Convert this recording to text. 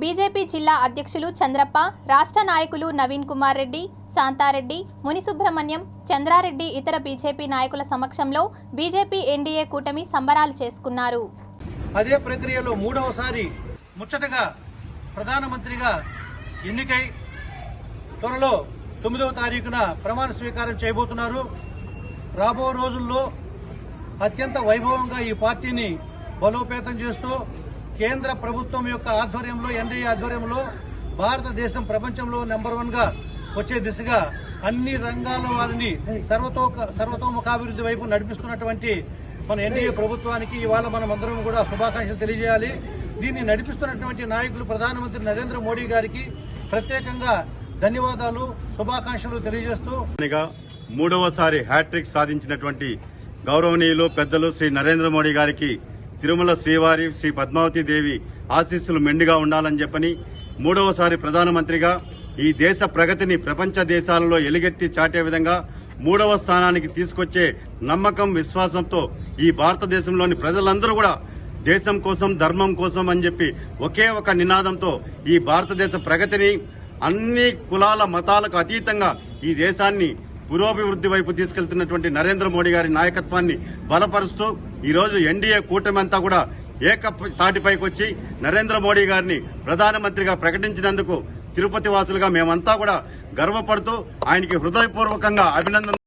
BJP జిల్లా అధ్యక్షులు చంద్రప్ప రాష్ట్ర నాయకులు నవీన్ కుమార్ రెడ్డి శాంతారెడ్డి మునిసుబ్రహ్మణ్యం చంద్రారెడ్డి ఇతర బీజేపీ నాయకుల సమక్షంలో బీజేపీ ఎన్డీఏ కూటమి సంబరాలు చేసుకున్నారు. అదే ప్రక్రియలో మూడవసారి ముచ్చటగా ప్రధానమంత్రిగా ఎన్నికై త్వరలో తొమ్మిదవ తారీఖున ప్రమాణ స్వీకారం చేయబోతున్నారు. రాబో రోజుల్లో అత్యంత వైభవంగా ఈ పార్టీని బలోపేతం చేస్తూ కేంద్ర ప్రభుత్వం యొక్క ఆధ్వర్యంలో ఎన్డీఏ ఆధ్వర్యంలో భారతదేశం ప్రపంచంలో నెంబర్ వన్గా వచ్చే దిశగా అన్ని రంగాల వారిని సర్వతో సర్వతోముఖాభివృద్ధి వైపు నడిపిస్తున్నటువంటి మన ఎన్డీఏ ప్రభుత్వానికి ఇవాళ మనం అందరం కూడా శుభాకాంక్షలు తెలియజేయాలి. దీన్ని నడిపిస్తున్నటువంటి నాయకులు ప్రధానమంత్రి నరేంద్ర మోడీ గారికి ప్రత్యేకంగా ధన్యవాదాలు శుభాకాంక్షలు తెలియజేస్తూ. మూడవసారి హ్యాట్రిక్ సాధించినటువంటి గౌరవనీయులు పెద్దలు శ్రీ నరేంద్ర మోడీ గారికి తిరుమల శ్రీవారి శ్రీ పద్మావతి దేవి ఆశీస్సులు మెండుగా ఉండాలని చెప్పని మూడవసారి ప్రధానమంత్రిగా ఈ దేశ ప్రగతిని ప్రపంచ దేశాలలో ఎలుగెత్తి చాటే విధంగా మూడవ స్థానానికి తీసుకొచ్చే నమ్మకం విశ్వాసంతో ఈ భారతదేశంలోని ప్రజలందరూ కూడా దేశం కోసం ధర్మం కోసం అని చెప్పి ఒకే ఒక నినాదంతో ఈ భారతదేశ ప్రగతిని అన్ని కులాల మతాలకు అతీతంగా ఈ దేశాన్ని పురోభివృద్ది వైపు తీసుకెళ్తున్నటువంటి నరేంద్ర మోడీ గారి నాయకత్వాన్ని బలపరుస్తూ ఈ రోజు ఎన్డీఏ కూటమి అంతా కూడా ఏక తాటిపైకి వచ్చి నరేంద్ర మోడీ గారిని ప్రధానమంత్రిగా ప్రకటించినందుకు తిరుపతి వాసులుగా మేమంతా కూడా గర్వపడుతూ ఆయనకి హృదయపూర్వకంగా అభినందన